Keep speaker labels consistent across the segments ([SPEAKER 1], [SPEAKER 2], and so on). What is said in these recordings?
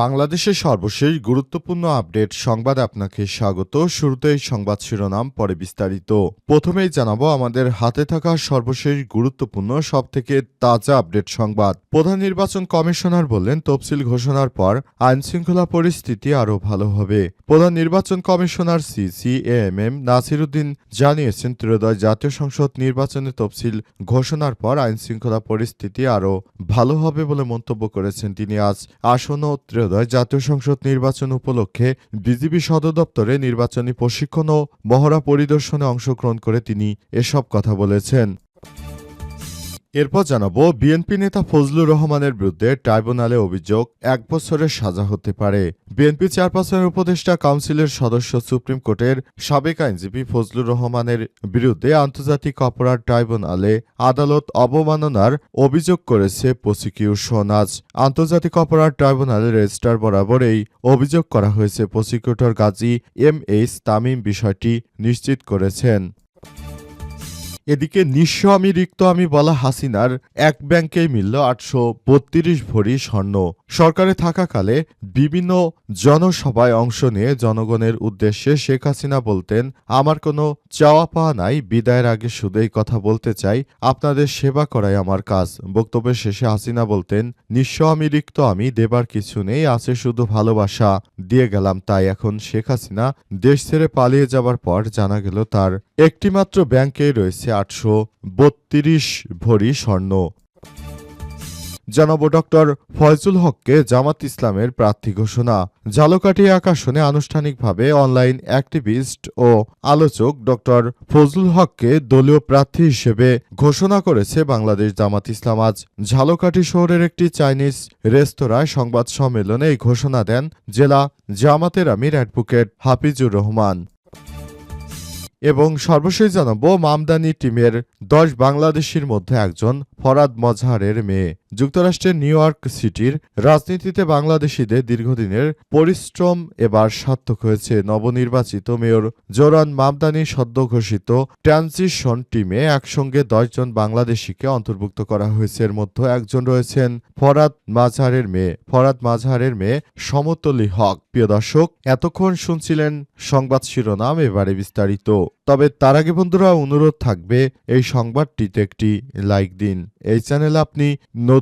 [SPEAKER 1] বাংলাদেশের সর্বশেষ গুরুত্বপূর্ণ আপডেট সংবাদ আপনাকে স্বাগত। শুরুতেই সংবাদ শিরোনাম, পরে বিস্তারিত। প্রথমেই জানাব, আমাদের হাতে থাকা সর্বশেষ গুরুত্বপূর্ণ, সবথেকে তাজা আপডেট সংবাদ। প্রধান নির্বাচন কমিশনার বললেন, তফসিল ঘোষণার পর আইনশৃঙ্খলা পরিস্থিতি আরও ভালো হবে। প্রধান নির্বাচন commissioner CC M M Nasiruddin জানিয়েছেন, ত্রয়োদশ জাতীয় সংসদ নির্বাচনের তফসিল ঘোষণার পর আইনশৃঙ্খলা পরিস্থিতি আরও ভালো হবে বলে মন্তব্য করেছেন তিনি। আজ আসন্ন ত্রয়োদশ জাতীয় সংসদ নির্বাচন উপলক্ষে বিজিবি সদর দপ্তরে নির্বাচনী প্রশিক্ষণ ও মহড়া পরিদর্শনে অংশগ্রহণ করে তিনি এসব কথা বলেছেন। এরপর জানাব, বিএনপি নেতা ফজলুর রহমানের বিরুদ্ধে ট্রাইব্যুনালে অভিযোগ, এক বছরের সাজা হতে পারে। বিএনপি চেয়ারপারসনের উপদেষ্টা কাউন্সিলের সদস্য সুপ্রিম কোর্টের সাবেক আইনজীবী ফজলুর রহমানের বিরুদ্ধে আন্তর্জাতিক অপরাধ ট্রাইব্যুনালে আদালত অবমাননার অভিযোগ করেছে প্রসিকিউশন। আজ আন্তর্জাতিক অপরাধ ট্রাইব্যুনালের রেজিস্ট্রার বরাবর এই অভিযোগ করা হয়েছে। Prosecutor Gazi M H Tamim বিষয়টি নিশ্চিত করেছেন। এদিকে নিঃস্ব আমি রিক্ত আমি বলা হাসিনার এক ব্যাংকেই মিলল আটশো বত্রিশ ভরি স্বর্ণ। সরকারে থাকাকালে বিভিন্ন জনসভায় অংশ নিয়ে জনগণের উদ্দেশ্যে শেখ হাসিনা বলতেন, আমার কোনো চাওয়া পাওয়া নাই, বিদায়ের আগে শুধু এই কথা বলতে চাই, আপনাদের সেবা করাই আমার কাজ। বক্তব্যের শেষে হাসিনা বলতেন, নিঃস্ব আমি রিক্ত আমি, দেবার কিছু নেই, আছে শুধু ভালোবাসা। দিয়ে গেলাম। তাই এখন শেখ হাসিনা দেশ ছেড়ে পালিয়ে যাবার পর জানা গেল তার একটিমাত্র ব্যাংকেই রয়েছে আটশো বত্রিশ ভরি স্বর্ণ। জানাব ডক্টর ফয়জুল হককে জামাত ইসলামের প্রার্থী ঘোষণা। ঝালকাঠি আকাশনে আনুষ্ঠানিকভাবে অনলাইন অ্যাক্টিভিস্ট ও আলোচক ডক্টর ফজলুল হককে দলীয় প্রার্থী হিসেবে ঘোষণা করেছে বাংলাদেশ জামাত ইসলাম। আজ ঝালকাঠি শহরের একটি চাইনিজ রেস্তোরাঁয় সংবাদ সম্মেলনে এই ঘোষণা দেন জেলা জামাতের আমির অ্যাডভোকেট হাফিজুর রহমান। এবং সর্বশেষ জানাব মামদানি টিমের দশ বাংলাদেশির মধ্যে একজন ফরাদ মজহারের মেয়ে। যুক্তরাষ্ট্রের নিউ ইয়র্ক সিটির রাজনীতিতে বাংলাদেশিদের দীর্ঘদিনের পরিশ্রম এবার সার্থক হয়েছে। নবনির্বাচিত মেয়র জোরান মামদানি সদ্য ঘোষিত ট্রানজিশন টিমে একসঙ্গে দশজন বাংলাদেশিকে অন্তর্ভুক্ত করা হয়েছে। এর মধ্যে একজন রয়েছেন ফরাদ মাঝহারের মেয়ে। ফরাদ মাঝহারের মেয়ে সমতলি হক। প্রিয় দর্শক, এতক্ষণ শুনছিলেন সংবাদ শিরোনাম, এবারে বিস্তারিত। তবে তার আগে বন্ধুরা, অনুরোধ থাকবে এই সংবাদটিতে একটি লাইক দিন। এই চ্যানেল আপনি নতুন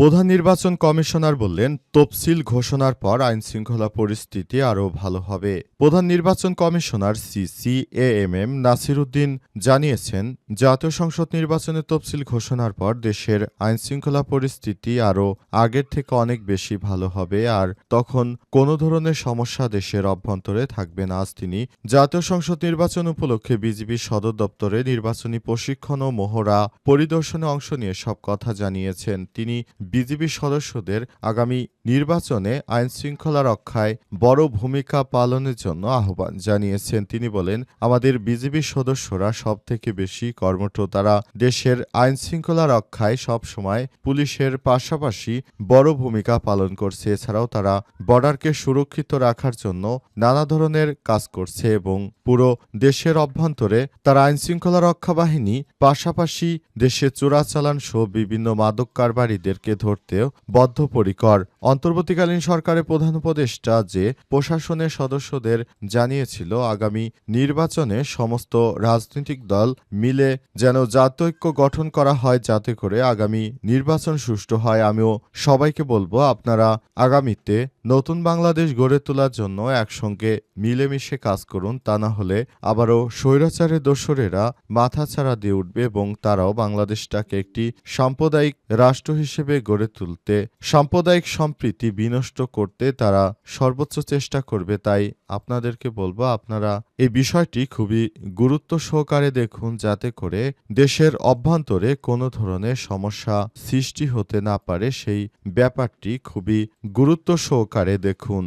[SPEAKER 1] প্রধান নির্বাচন কমিশনার বললেন, তফসিল ঘোষণার পর আইন শৃঙ্খলা পরিস্থিতি আরও ভালো হবে। প্রধান নির্বাচন commissioner CC A M M Nasiruddin জানিয়েছেন, জাতীয় সংসদ নির্বাচনের তফসিল ঘোষণার পর দেশের আইন শৃঙ্খলা পরিস্থিতি আরও আগের থেকে অনেক বেশি ভালো হবে আর তখন কোনো ধরনের সমস্যা দেশের অভ্যন্তরে থাকবে না। আজ তিনি, জাতীয় সংসদ নির্বাচন উপলক্ষে বিজিবি সদর দপ্তরে নির্বাচনী প্রশিক্ষণ ও মহড়া পরিদর্শনে অংশ নিয়ে সব কথা জানিয়েছেন। তিনি বিজিবি সদস্যদের আগামী নির্বাচনে আইন শৃঙ্খলা রক্ষায় বড় ভূমিকা পালনের জন্য আহ্বান জানিয়েছেন। তিনি বলেন, আমাদের বিজিবি সদস্যরা সব থেকে বেশি কর্মঠ। তারা দেশের আইন শৃঙ্খলা রক্ষায় সব সময় পুলিশের পাশাপাশি বড় ভূমিকা পালন করছে। এছাড়াও তারা বর্ডারকে সুরক্ষিত রাখার জন্য নানা ধরনের কাজ করছে এবং পুরো দেশের অভ্যন্তরে তারা আইন শৃঙ্খলা রক্ষা বাহিনী, পাশাপাশি দেশে চোরাচালান সহ বিভিন্ন মাদক কারবারিদেরকে ধরতেও বদ্ধপরিকর। অন্তর্বর্তীকালীন সরকারের প্রধান উপদেষ্টা যে প্রশাসনের সদস্যদের জানিয়েছিল, আগামী নির্বাচনে সমস্ত রাজনৈতিক দল মিলে যেন জাতৈক্য গঠন করা হয়, যাতে করে আগামী নির্বাচন সুষ্ঠু হয়। আমিও সবাইকে বলব, আপনারা আগামীতে নতুন বাংলাদেশ গড়ে তোলার জন্য একসঙ্গে মিলেমিশে কাজ করুন। তা না হলে আবারও স্বৈরাচারের দোসরেরা মাথাছাড়া দিয়ে উঠবে এবং তারাও বাংলাদেশটাকে একটি সাম্প্রদায়িক রাষ্ট্র হিসেবে গড়ে তুলতে সাম্প্রদায়িক সম্প সম্প্রীতি বিনষ্ট করতে তারা সর্বোচ্চ চেষ্টা করবে, তাই আপনাদেরকে বলব, আপনারা এই বিষয়টি খুবই গুরুত্ব সহকারে দেখুন যাতে করে দেশের অভ্যন্তরে কোনো ধরনের সমস্যা সৃষ্টি হতে না পারে। সেই ব্যাপারটি খুবই গুরুত্ব সহকারে দেখুন।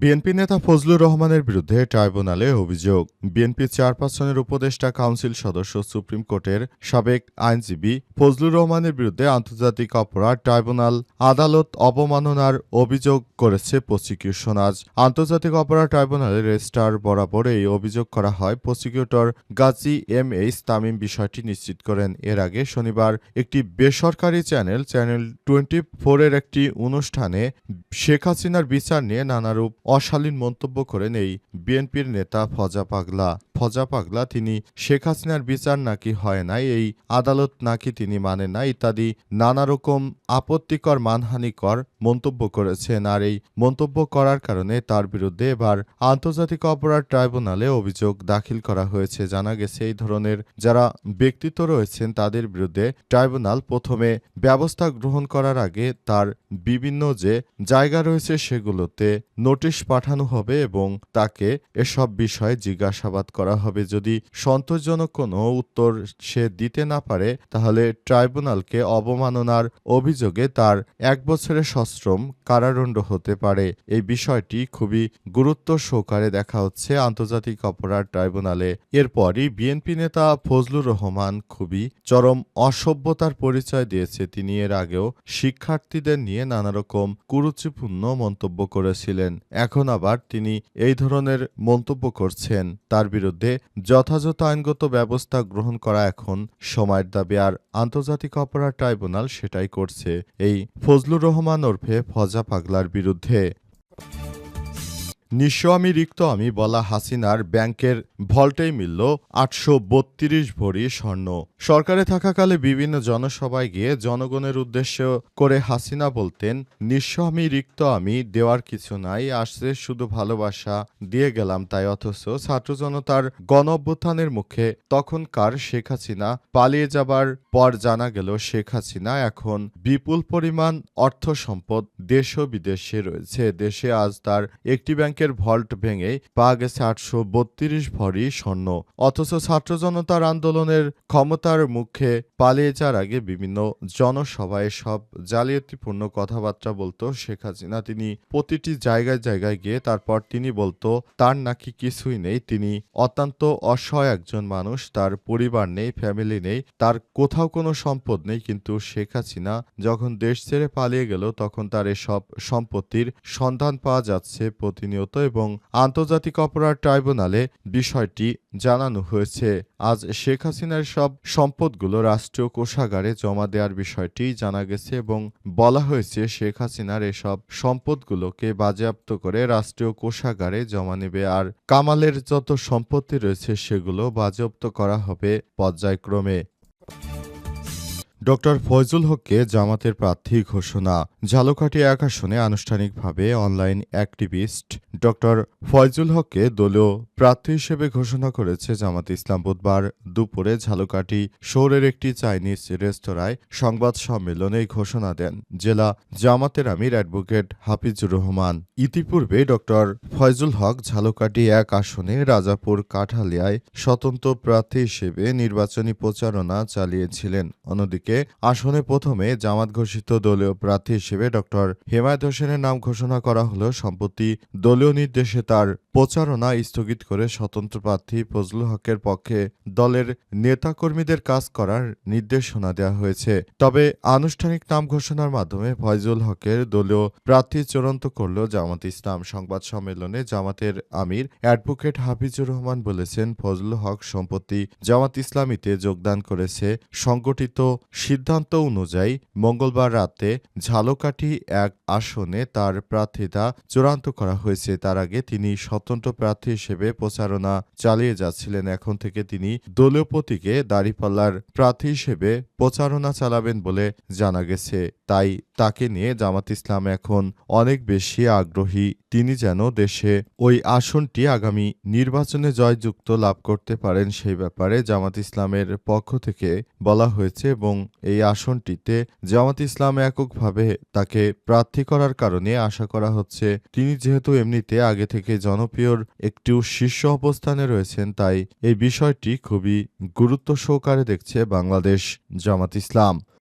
[SPEAKER 1] বিএনপি নেতা ফজলুর রহমানের বিরুদ্ধে ট্রাইব্যুনালে অভিযোগ। বিএনপি চেয়ারপারসনের উপদেষ্টা কাউন্সিল সদস্য সুপ্রিম কোর্টের সাবেক আইনজীবী ফজলুর রহমানের বিরুদ্ধে আন্তর্জাতিক অপরাধ ট্রাইব্যুনাল আদালত অবমাননার অভিযোগ করেছে প্রসিকিউশন। আজ আন্তর্জাতিক অপরাধ ট্রাইব্যুনালের রেজিস্ট্রার বরাবর এই অভিযোগ করা হয়। Prosecutor Gazi M H Tamim বিষয়টি নিশ্চিত করেন। এর আগে শনিবার একটি বেসরকারি চ্যানেল চ্যানেল টোয়েন্টি ফোরের একটি অনুষ্ঠানে শেখ হাসিনার বিচার নিয়ে নানারূপ অশালীন মন্তব্য করেন এই বিএনপির নেতা ফজা পাগলা। ফজা পাগলা তিনি শেখ হাসিনার বিচার নাকি হয় নাই, এই আদালত নাকি তিনি মানে না ইত্যাদি নানা রকম আপত্তিকর, মানহানিকর মন্তব্য করেছেন আর এই মন্তব্য করার কারণে তার বিরুদ্ধে এবার আন্তর্জাতিক অপরাধ ট্রাইব্যুনালে অভিযোগ দাখিল করা হয়েছে। জানা গেছে, এই ধরনের যারা ব্যক্তিত্ব রয়েছেন, তাদের বিরুদ্ধে ট্রাইব্যুনাল প্রথমে ব্যবস্থা গ্রহণ করার আগে তার বিভিন্ন যে জায়গা রয়েছে, সেগুলোতে নোটিশ পাঠানো হবে এবং তাকে এসব বিষয়ে জিজ্ঞাসাবাদ করা হবে। যদি সন্তোষজনক কোনো উত্তর সে দিতে না পারে, তাহলে ট্রাইব্যুনালকে অবমাননার অভিযোগে তার এক বছরের সশ্রম কারাদণ্ড হতে পারে। এই বিষয়টি খুবই গুরুত্ব সহকারে দেখা হচ্ছে আন্তর্জাতিক অপরাধ ট্রাইব্যুনালে। এরপরই বিএনপি নেতা ফজলুর রহমান খুবই চরম অসভ্যতার পরিচয় দিয়েছে। তিনি এর আগেও শিক্ষার্থীদের নিয়ে নানা রকম কুরুচিপূর্ণ মন্তব্য করেছিলেন। এখন আবার তিনি এই ধরনের মন্তব্য করছেন। তার বিরুদ্ধে যথাযথ আইনগত ব্যবস্থা গ্রহণ করা এখন সময়ের দাবি, আর আন্তর্জাতিক অপরাধ ট্রাইব্যুনাল সেটাই করছে। এই ফজলুর রহমান ওরফে ফজা পাগলার বিরুদ্ধে। নিঃস্ব আমি রিক্ত আমি বলা হাসিনার ব্যাংকের ভল্টেই মিলল আটশো বত্রিশ ভরি স্বর্ণ। সরকারে থাকাকালে বিভিন্ন জনসভায় গিয়ে জনগণের উদ্দেশ্য করে হাসিনা বলতেন নিঃস্ব আমি রিক্ত আমি দেওয়ার কিছু নাই আসছে শুধু ভালোবাসা দিয়ে গেলাম তাই, অথচ ছাত্র জনতার গণ অভ্যুত্থানের মুখে তখনকার শেখ হাসিনা পালিয়ে যাবার পর জানা গেল শেখ হাসিনা এখন বিপুল পরিমাণ অর্থ সম্পদ দেশ ও বিদেশে রয়েছে। দেশে আজ তার একটি ব্যাংকের ভল্ট ভেঙে পাওয়া গেছে আটশো বত্রিশ ভরি স্বর্ণ। অথচ ছাত্র জনতার আন্দোলনের ক্ষমতার মুখে পালিয়ে যাওয়ার আগে বিভিন্ন জনসভায় সব জালিয়াতিপূর্ণ কথাবার্তা বলতো শেখ হাসিনা। তিনি প্রতিটি জায়গায় জায়গায় গিয়ে তারপর তিনি বলতো, তার নাকি কিছুই নেই। তিনি অত্যন্ত অসহায় একজন মানুষ, তার পরিবার নেই ফ্যামিলি নেই, তার কোথাও কোনো সম্পদ নেই। কিন্তু শেখ হাসিনা যখন দেশ ছেড়ে পালিয়ে গেল, তখন তার এসব সম্পত্তির সন্ধান পাওয়া যাচ্ছে প্রতিনিয়ত এবং আন্তর্জাতিক অপরাধ ট্রাইব্যুনালে বিষয়টি জানানো হয়েছে। আজ শেখ হাসিনার সব সম্পদগুলো রাষ্ট্রীয় কোষাগারে জমা দেওয়ার বিষয়টি জানা গেছে এবং বলা হয়েছে শেখ হাসিনার এসব সম্পদগুলোকে বাজেয়াপ্ত করে রাষ্ট্রীয় কোষাগারে জমা নেবে আর কামালের যত সম্পত্তি রয়েছে সেগুলো বাজেয়াপ্ত করা হবে পর্যায়ক্রমে। ডক্টর ফয়জুল হককে জামাতের প্রার্থী ঘোষণা। ঝালকাঠি এক আসনে আনুষ্ঠানিকভাবে অনলাইন অ্যাক্টিভিস্ট ডক্টর ফয়জুল হককে দলীয় প্রার্থী হিসেবে ঘোষণা করেছে জামাত ইসলাম বুধবার দুপুরে ঝালকাঠি শহরের একটি চাইনিজ রেস্তোরাঁয় সংবাদ সম্মেলনে ঘোষণা দেন। জেলা জামাতের আমির অ্যাডভোকেট হাফিজুর রহমান। ইতিপূর্বে ডক্টর ফয়জুল হক ঝালকাঠি এক আসনে রাজাপুর কাঠালিয়ায় স্বতন্ত্র প্রার্থী হিসেবে নির্বাচনী প্রচারণা চালিয়েছিলেন। অন্যদিকে আসনে প্রথমে জামাত ঘোষিত দলীয় প্রার্থী হিসেবে ডক্টর হেমায়ত হোসেনের নাম ঘোষণা করা হলেও সম্প্রতি দলীয় নির্দেশে তার প্রচারণা স্থগিত করে স্বতন্ত্র প্রার্থী ফজলুল হকের পক্ষে দলের নেতাকর্মীদের কাজ করার নির্দেশনা দেওয়া হয়েছে। তবে আনুষ্ঠানিক নাম ঘোষণার মাধ্যমে ফয়জুল হকের দলীয় প্রার্থী চূড়ান্ত করল জামাত ইসলাম। সংবাদ সম্মেলনে জামাতের আমির অ্যাডভোকেট হাফিজুর রহমান বলেছেন, ফজলুল হক সম্প্রতি জামাত ইসলামীতে যোগদান করেছে সংগঠিত সিদ্ধান্ত অনুযায়ী মঙ্গলবার রাতে ঝালকাঠি এক আসনে তার প্রার্থিতা চূড়ান্ত করা হয়েছে। তার আগে তিনি স্বতন্ত্র প্রার্থী হিসেবে প্রচারণা চালিয়ে যাচ্ছিলেন। এখন থেকে তিনি দলীয় প্রতীকে দাঁড়িপাল্লার প্রার্থী হিসেবে প্রচারণা চালাবেন বলে জানা গেছে। তাই তাকে নিয়ে জামাত ইসলাম এখন অনেক বেশি আগ্রহী। তিনি যেন দেশে ওই আসনটি আগামী নির্বাচনে জয়যুক্ত লাভ করতে পারেন সেই ব্যাপারে জামাত ইসলামের পক্ষ থেকে বলা হয়েছে এবং এই আসনটিতে জামাত ইসলাম এককভাবে তাকে প্রার্থী করার কারণে আশা করা হচ্ছে তিনি যেহেতু এমনিতে আগে থেকে জনপ্রিয়র একটু শীর্ষ অবস্থানে রয়েছেন, তাই এই বিষয়টি খুবই গুরুত্ব সহকারে দেখছে বাংলাদেশ জামাত ইসলাম।